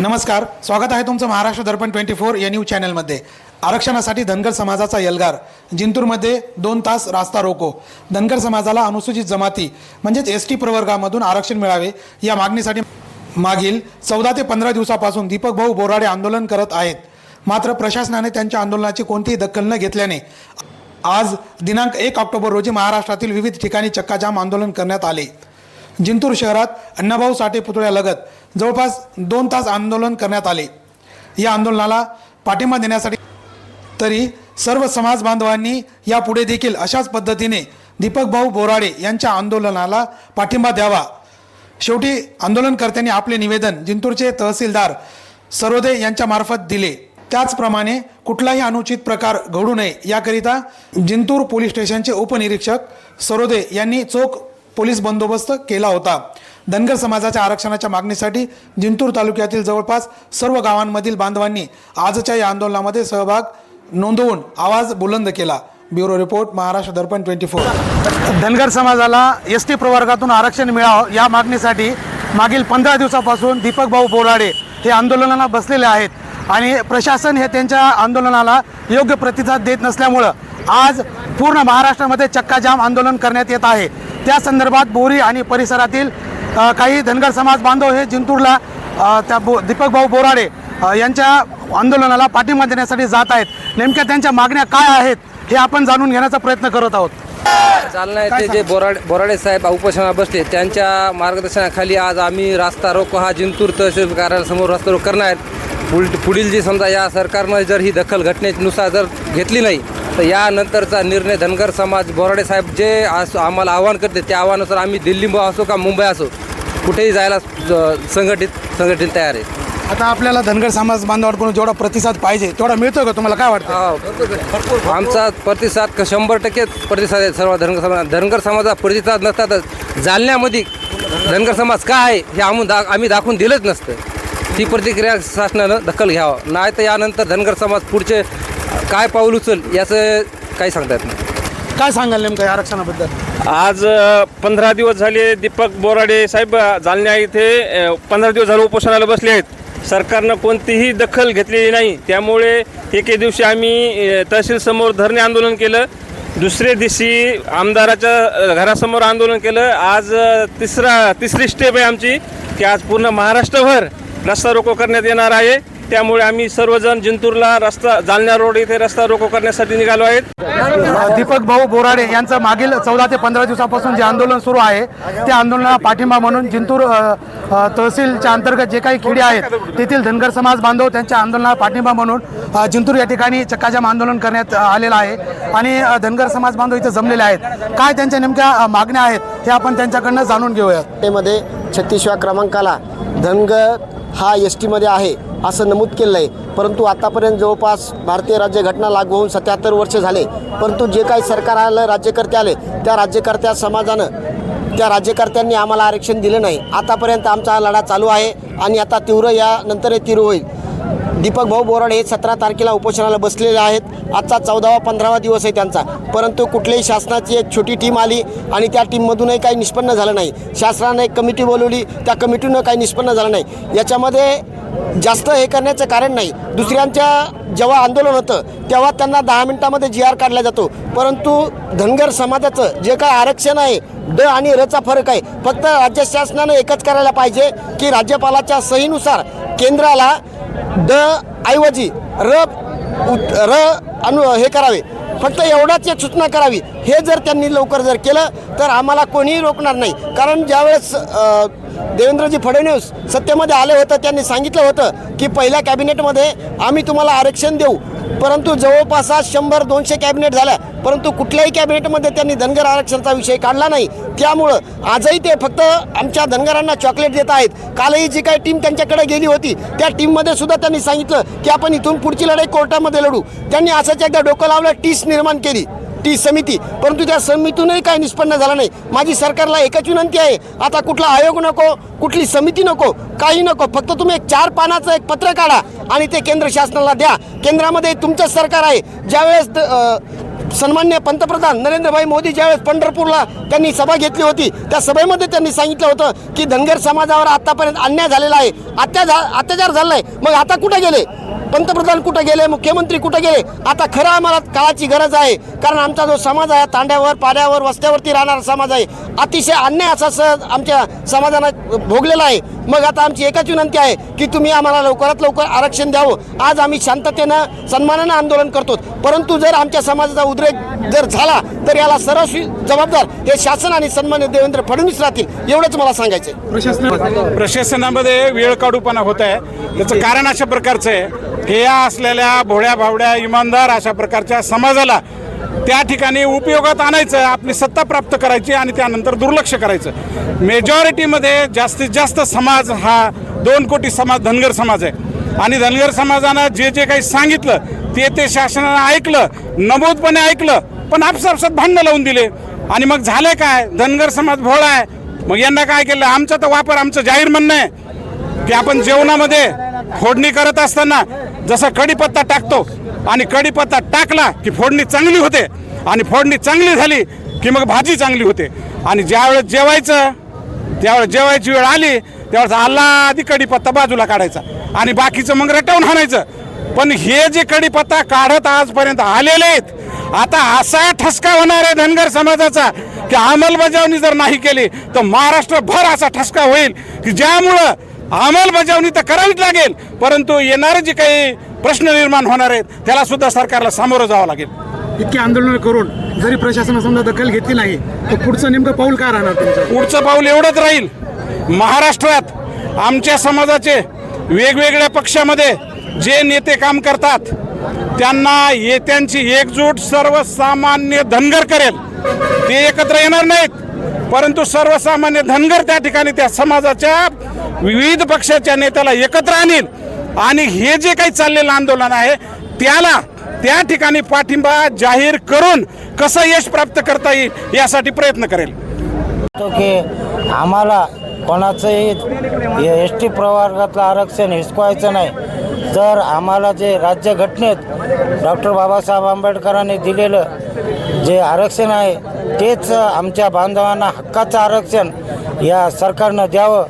नमस्कार स्वागत आहे तुमचं महाराष्ट्र दर्पण ट्वेंटी फोर या न्यूज चॅनलमध्ये. आरक्षणासाठी धनगर समाजाचा यलगार. जिंतूरमध्ये दोन तास रास्ता रोको. धनगर समाजाला अनुसूचित जमाती म्हणजेच एस टी प्रवर्गामधून आरक्षण मिळावे या मागणीसाठी मागील चौदा ते पंधरा दिवसापासून दीपक भाऊ बोराडे आंदोलन करत आहेत. मात्र प्रशासनाने त्यांच्या आंदोलनाची कोणतीही दखल न घेतल्याने आज दिनांक एक ऑक्टोबर रोजी महाराष्ट्रातील विविध ठिकाणी चक्काजाम आंदोलन करण्यात आले. जिंतूर शहरात अण्णाभाऊ साठे पुतळ्यालगत जवळपास दोन तास आंदोलन करण्यात आले. या आंदोलनाला पाठिंबा देण्यासाठी तरी सर्व समाज बांधवांनी यापुढे देखील अशाच पद्धतीने दीपक भाऊ बोराडे यांच्या आंदोलनाला पाठिंबा द्यावा. शेवटी आंदोलनकर्त्यांनी आपले निवेदन जिंतूरचे तहसीलदार सरोदे यांच्या मार्फत दिले. त्याचप्रमाणे कुठलाही अनुचित प्रकार घडू नये याकरिता जिंतूर पोलीस स्टेशनचे उपनिरीक्षक सरोदे यांनी चोख पोलीस बंदोबस्त केला होता. धनगर समाजाच्या आरक्षणाच्या मागणीसाठी जिंतूर तालुक्यातील जवळपास सर्व गावांमधील बांधवांनी आजच्या या आंदोलनामध्ये सहभाग नोंदवून आवाज बुलंद केला. Bureau report Maharashtra Darpan twenty four. Dhangar समाजाला एस टी प्रवर्गातून आरक्षण मिळावं या मागणीसाठी मागील पंधरा दिवसापासून दीपक भाऊ बोराडे हे आंदोलनाला बसलेले आहेत आणि प्रशासन हे त्यांच्या आंदोलनाला योग्य प्रतिसाद देत नसल्यामुळं आज पूर्ण महाराष्ट्रामध्ये चक्काजाम आंदोलन करण्यात येत आहे. त्या संदर्भात बोरी आणि परिसरातील काही धनगर समाज बांधव हे जिंतूरला त्या बो दीपक भाऊ बोराडे यांच्या आंदोलनाला पाठिंबा देण्यासाठी जात आहेत. नेमक्या त्यांच्या मागण्या काय आहेत हे आपण जाणून घेण्याचा प्रयत्न करत आहोत. जालना येथे जे बोराडे बोराडे साहेब उपोषणाला बसले त्यांच्या मार्गदर्शनाखाली आज आम्ही रास्ता रोको हा जिंतूर तहसील कार्यालयासमोर रास्ता रोको करणार आहेत. पुढ पुढील जी समजा या सरकारनं जर ही दखल घटनेनुसार जर घेतली नाही तर यानंतरचा निर्णय धनगर समाज बोराडे साहेब जे आज आम्हाला आव्हान करते त्या आव्हानानुसार आम्ही दिल्ली असो का मुंबई असो कुठेही जायला संघटित संघटित तयार आहे. आता आपल्याला धनगर समाज बांधवांकडून जेवढा प्रतिसाद पाहिजे तेवढा मिळतो का तुम्हाला? काय वाटतं हो. आमचा प्रतिसाद क- शंभर टक्के प्रतिसाद आहे. सर्व धनगर समाज धनगर समाजाचा प्रतिसाद नसता तर जालन्यामध्ये धनगर समाज काय आहे हे आम्ही दा आम्ही दाखवून दिलंच नसतं. ती प्रतिक्रिया शासनानं दखल घ्यावं. नाही तर यानंतर धनगर समाज पुढचे काय पाऊल उचल याचं काही सांगता येत नाही काय सांगाल नेमकं या आरक्षणाबद्दल? आज पंधरा दिवस झाले दीपक बोराडे साहेब जालन्या इथे. पंधरा दिवस झाले उपोषणाला बसले आहेत. सरकारनं कोणतीही दखल घेतलेली नाही. त्यामुळे एके दिवशी आम्ही अ, तहसील समोर धरणे आंदोलन केलं. दुसरे दिवशी आमदाराच्या अ, घरासमोर आंदोलन केलं. आज अ, तिसरा तिसरी स्टेप आहे आमची की आज पूर्ण महाराष्ट्रभर रस्ता रोको करण्यात येणार आहे. त्यामुळे आम्ही सर्वजण जिंतूरला रस्ता जालना रोड इथे रस्ता रोको करण्यासाठी निघालो आहेत. दीपक भाऊ बोराडे यांचं मागील चौदा ते पंधरा दिवसापासून जे आंदोलन सुरू आहे त्या आंदोलनाला पाठिंबा म्हणून जिंतूर तहसीलच्या अंतर्गत जे काही खेडे आहेत तेथील धनगर समाज बांधव त्यांच्या आंदोलनाला पाठिंबा म्हणून जिंतूर या ठिकाणी चक्काजाम आंदोलन करण्यात आलेलं आहे. आणि धनगर समाज बांधव इथे जमलेले आहेत. काय त्यांच्या नेमक्या मागण्या आहेत हे आपण त्यांच्याकडनं जाणून घेऊयात. मध्ये छत्तीसव्या क्रमांकाला धनगर हा एस टीमध्ये आहे असं नमूद केलं आहे. परंतु आतापर्यंत जवळपास भारतीय राज्यघटना लागू होऊन सत्याहत्तर वर्ष झाले. परंतु जे काही सरकार आलं राज्यकर्ते आले त्या राज्यकर्त्या समाजानं त्या राज्यकर्त्यांनी आम्हाला आरक्षण दिलं नाही. आतापर्यंत आमचा हा लढा चालू आहे आणि आता तीव्र यानंतर हे तीव्र होईल. दीपक भाऊ बोराडे हे सतरा तारखेला उपोषणाला बसलेले आहेत. आजचा चौदावा पंधरावा दिवस आहे त्यांचा. परंतु कुठल्याही शासनाची एक छोटी टीम आली आणि त्या टीममधूनही काही निष्पन्न झालं नाही. शासनाने एक कमिटी बोलवली त्या कमिटीनं काही निष्पन्न झालं नाही. याच्यामध्ये जास्त हे करण्याचं कारण नाही. दुसऱ्यांच्या जेव्हा आंदोलन होतं तेव्हा त्यांना दहा मिनिटामध्ये जी आर काढला जातो. परंतु धनगर समाजाचं जे काय आरक्षण आहे ड आणि रचा फरक आहे. फक्त राज्य शासनानं एकच करायला पाहिजे की राज्यपालाच्या सहीनुसार केंद्राला द ऐवजी र र अनु हे करावे. फक्त एवढाच एक सूचना करावी. हे जर त्यांनी लवकर जर केलं तर आम्हाला कोणीही रोखणार नाही. कारण ज्यावेळेस देवेंद्रजी फडणवीस सत्तेमध्ये आले होतं त्यांनी सांगितलं होतं की पहिल्या कॅबिनेटमध्ये आम्ही तुम्हाला आरक्षण देऊ. परंतु जवळपास आज शंभर दोनशे कॅबिनेट झाल्या. परंतु कुठल्याही कॅबिनेटमध्ये त्यांनी धनगर आरक्षणाचा विषय काढला नाही. त्यामुळं आजही ते फक्त आमच्या धनगरांना चॉकलेट देत आहेत. कालही जी काही टीम त्यांच्याकडे गेली होती त्या टीममध्ये सुद्धा त्यांनी सांगितलं की आपण इथून पुढची लढाई कोर्टामध्ये लढू. त्यांनी असंच एकदा डोकं लावलं टीस निर्माण केली. ती समिती. परंतु त्या समितीतूनही काही निष्पन्न झाला नाही. माझी सरकारला एकच विनंती आहे. आता कुठला आयोग नको कुठली समिती नको काही नको. फक्त तुम्ही एक चार पानाचं एक पत्र काढा आणि ते केंद्र शासनाला द्या. केंद्रामध्ये तुमचं सरकार आहे. ज्यावेळेस द- सन्मान्य पंतप्रधान नरेंद्रभाई मोदी ज्यावेळेस पंढरपूरला त्यांनी सभा घेतली होती त्या सभेमध्ये त्यांनी सांगितलं होतं की धनगर समाजावर आतापर्यंत अन्याय झालेला आहे अत्याचार अत्याचार झालेला आहे मग आता कुठे गेले? पंतप्रधान कुठे गेले? मुख्यमंत्री कुठे गेले? आता खरं आम्हाला काळाची गरज आहे कारण आमचा जो समाज आहे तांड्यावर पाड्यावर वस्त्यावरती राहणारा समाज आहे अतिशय अन्याय असा सहज आमच्या समाजानं भोगलेला आहे. मग आता आमची एकाच विनंती आहे की तुम्ही आम्हाला लवकरात लवकर आरक्षण द्यावं. आज आम्ही शांततेनं सन्मानानं आंदोलन करतो परंतु जर आमच्या समाजाचा उद्रेक जर झाला तर याला सर्वस्वी जबाबदार हे शासन आणि सन्मान्य देवेंद्र फडणवीस राहतील एवढंच मला सांगायचं प्रशासनामध्ये वेळ काढूपणा होत आहे. त्याचं कारण अशा प्रकारचं आहे की या असलेल्या भोळ्या भावड्या इमानदार अशा प्रकारच्या समाजाला त्या ठिकाणी उपयोगात आणायचं आपली सत्ता प्राप्त करायची आणि त्यानंतर दुर्लक्ष करायचं. मेजॉरिटीमध्ये जास्तीत जास्त समाज हा दोन कोटी समाज धनगर समाज आहे. आणि धनगर समाजानं जे जे काही सांगितलं ते ते शासनानं ऐकलं नमूदपणे ऐकलं पण आपसापसात भांडणं लावून दिले. आणि मग झालं काय? धनगर समाज भोळा आहे. मग यांना काय केलं? आमचा तर वापर आमचं जाहीर म्हणणं आहे की आपण जेवणामध्ये फोडणी करत असताना जसा कढीपत्ता टाकतो आणि कढीपत्ता टाकला की फोडणी चांगली होते आणि फोडणी चांगली झाली की मग भाजी चांगली होते. आणि ज्यावेळेस जेवायचं त्यावेळेस जेवायची वेळ आली त्यावेळेस आला आधी कढीपत्ता बाजूला काढायचा आणि बाकीचं मग रटवून आणायचं. पण हे जे कढीपत्ता काढत आजपर्यंत आलेले आहेत आता असा ठसका होणार आहे धनगर समाजाचा की अंमलबजावणी जर नाही केली तर महाराष्ट्रभर असा ठसका होईल की ज्यामुळं अंमलबजावणी तर करावीच लागेल परंतु येणारे जे काही प्रश्न निर्माण होणार आहेत त्याला सुद्धा सरकारला सामोरं जावं लागेल. इतकी आंदोलन करून जरी प्रशासनाने समजा दखल घेतली नाही तर पुढचं नेमकं पाऊल काय राहणार तुमचं? पुढचं पाऊल एवढंच राहील. महाराष्ट्रात आमच्या समाजाचे वेगवेगळ्या पक्षामध्ये जे नेते काम करतात त्यांना येत्यांची एकजूट सर्वसामान्य धनगर करेल. ते एकत्र येणार नाहीत परंतु सर्वसामान्य धनगर त्या ठिकाणी त्या समाजाच्या विविध पक्षाच्या नेत्याला एकत्र आणील. आणि हे जे काही चाललेलं आंदोलन आहे त्याला त्या ठिकाणी पाठिंबा जाहीर करून कसं यश प्राप्त करता येईल यासाठी प्रयत्न करेल. तो की आम्हाला कोणाचंही एस टी प्रवर्गातलं आरक्षण हिसकवायचं नाही तर आम्हाला जे राज्यघटनेत डॉक्टर बाबासाहेब आंबेडकरांनी दिलेलं जे आरक्षण आहे तेच आमच्या बांधवांना हक्काचं आरक्षण या सरकारनं द्यावं.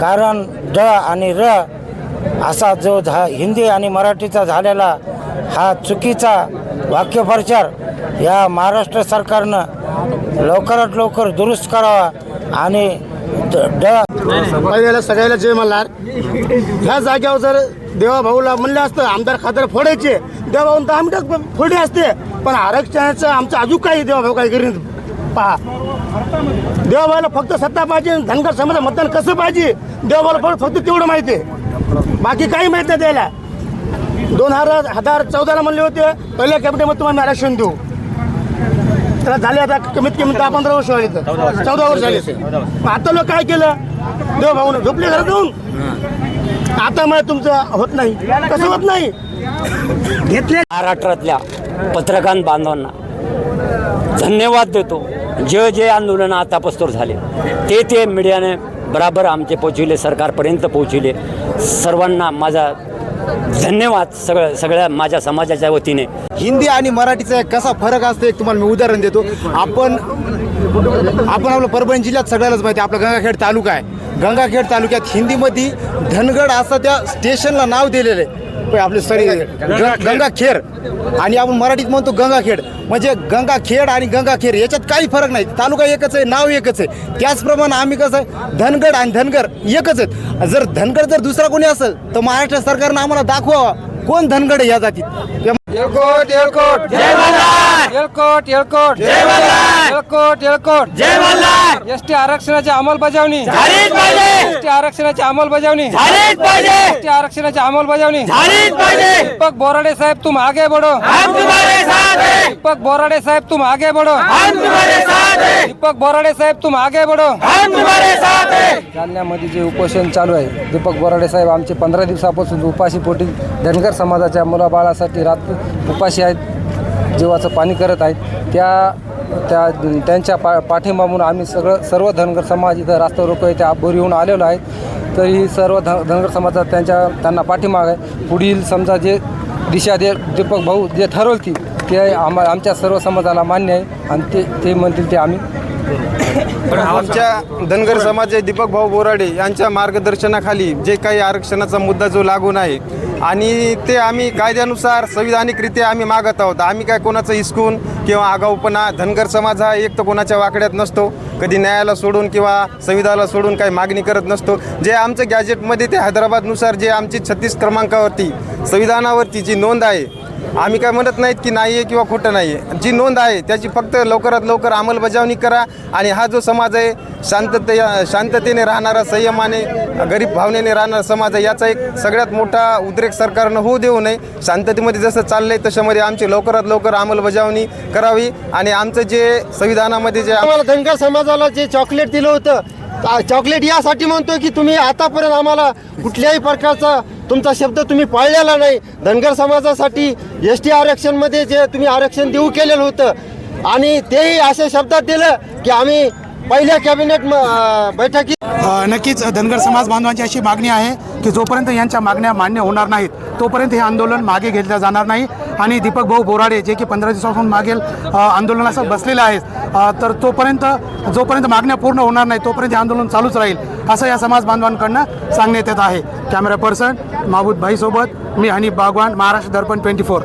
कारण ड आणि र असा जो झा हिंदी आणि मराठीचा झालेला हा चुकीचा वाक्यप्रचार या महाराष्ट्र सरकारनं लवकरात लवकर दुरुस्त करावा आणि ड पहिल्याला सगळ्याला जय मल्हार. ह्या जाग्यावर जर देवाभाऊला म्हणलं असतं आमदार खासदार फोडायचे. देवाभाऊ तर आमदार फोडे असते. पण आरक्षणाचं आमचं अजून काही देवाभाऊ काही करीन पहा. देवाभाऊला फक्त सत्ता पाहिजे धनगर समाज मतदान कसं पाहिजे देवाभाऊला फक्त तेवढं माहिती आहे. बाकी काही माहीत नाही त्याला. दोन हजार हजार चौदाला म्हणले होते पहिल्या कॅबिनेटमध्ये तुम्हाला आरक्षण देऊ. त्याला झाले आता कमीत कमी दहा पंधरा वर्ष झाली तर. चौदा वर्ष झाले आता लोक काय केलं? देवभाऊन झोपले घरात जाऊन. आता मग तुमचं होत नाही. कसं होत नाही. घेतले. महाराष्ट्रातल्या पत्रकार बांधवांना धन्यवाद देतो. जे जे आंदोलन आतापासून झाले ते ते मीडियाने बराबर आमचे पोचविले सरकारपर्यंत पोचविले सर्वांना माझा धन्यवाद सगळं सगळ्या माझ्या समाजाच्या वतीने. हिंदी आणि मराठीचा कसा फरक असतो एक तुम्हाला मी उदाहरण देतो. आपण आपण आपलं परभणी जिल्ह्यात सगळ्यालाच माहिती आहे, आपला गंगाखेड तालुका आहे. गंगाखेड तालुक्यात हिंदीमध्ये धनगड असं त्या स्टेशनला नाव दिलेलं आहे. पण आपले सॉरी गंगाखेड. आणि आपण मराठीत म्हणतो गंगाखेड. म्हणजे गंगाखेड आणि गंगाखेड याच्यात काही फरक नाही. तालुका एकच आहे नाव एकच आहे. त्याचप्रमाणे आम्ही कसं आहे धनगड आणि धनगर एकच आहेत. जर धनगड जर दुसरा कोणी असेल तर महाराष्ट्र सरकारनं आम्हाला दाखवा कोण धनगड आहे या जातीत. येळकोट येळकोट जय येळकोट येळकोट एसटी आरक्षणाची अंमलबजावणी. एसटी आरक्षणाची अंमलबजावणी. एसटी आरक्षणाची अंमलबजावणी. दीपक बोराडे साहेब तुम आगे बढ़ो दीपक बोराडे साहेब तुम आगे बढ़ो दीपक बोराडे साहेब तुम आगे बढ़ो जालन्यामध्ये जे उपोषण चालू आहे दीपक बोराडे साहेब आमचे पंधरा दिवसापासून उपाशी पोटी धनगर समाजाच्या मुलाबाळासाठी रात उपाशी आहेत. जीवाचं पाणी करत आहेत. त्या त्या त्यांच्या पा पाठिंबा म्हणून आम्ही सगळं सर्व धनगर समाज इथं रास्ता रोको इथे बोरी होऊन आलेलो आहे तरी सर्व ध धनगर समाजात त्यांच्या त्यांना पाठिंबा आहे. पुढील समजा जे दिशा दे दीपक भाऊ जे ठरवतील ते आम्हा आमच्या सर्व समाजाला मान्य आहे. आणि ते ते म्हणतील ते आम्ही आमच्या धनगर समाज दीपक भाऊ बोराडे यांच्या मार्गदर्शनाखाली जे काही आरक्षणाचा मुद्दा जो लागून आहे आणि ते आम्ही कायद्यानुसार संविधानिकरित्या आम्ही मागत आहोत. आम्ही काय कोणाचं हिसकून किंवा आगाऊपणा धनगर समाज हा एक तर कोणाच्या वाकड्यात नसतो. कधी न्यायाला सोडून किंवा संविधानाला सोडून काही मागणी करत नसतो. जे आमचं गॅजेटमध्ये ते हैदराबादनुसार जे आमची छत्तीस क्रमांकावरती संविधानावरती जी नोंद आहे आम्ही काय म्हणत नाहीत की नाही आहे किंवा खोटं नाही आहे जी नोंद आहे त्याची फक्त लवकरात लवकर अंमलबजावणी करा आणि हा जो समाज आहे शांतते शांततेने राहणारा संयमाने गरीब भावनेने राहणारा समाज आहे याचा एक सगळ्यात मोठा उद्रेक सरकारनं होऊ देऊ नये. शांततेमध्ये जसं चाललं आहे तशामध्ये आमची लवकरात लवकर अंमलबजावणी करावी. आणि आमचं जे संविधानामध्ये जे आम्हाला धनगर समाजाला जे चॉकलेट दिलं होतं चॉकलेट यासाठी म्हणतो की तुम्ही आतापर्यंत आम्हाला कुठल्याही प्रकारचा तुमचा शब्द तुम्ही पाळलेला नाही. धनगर समाजासाठी एस टी आरक्षणमध्ये जे तुम्ही आरक्षण देऊ केलेलं होतं आणि तेही अशा शब्दात दिलं की आम्ही पहिल्या कॅबिनेट बैठकीत नक्कीच धनगर समाज बांधवांची अशी मागणी आहे की जोपर्यंत यांच्या मागण्या मान्य होणार नाहीत तोपर्यंत हे आंदोलन मागे घेतलं जाणार नाही. आणि दीपक भाऊ बोराडे जे की पंधरा दिवसापासून मागेल आंदोलनासह बसलेले आहेत तर तोपर्यंत जोपर्यंत मागण्या पूर्ण होणार नाही तोपर्यंत हे आंदोलन चालूच राहील असं या समाज बांधवांकडनं सांगण्यात येत आहे. कॅमेरा पर्सन माहबूद भाईसोबत मी हनी बागवान महाराष्ट्र दर्पण ट्वेंटी फोर.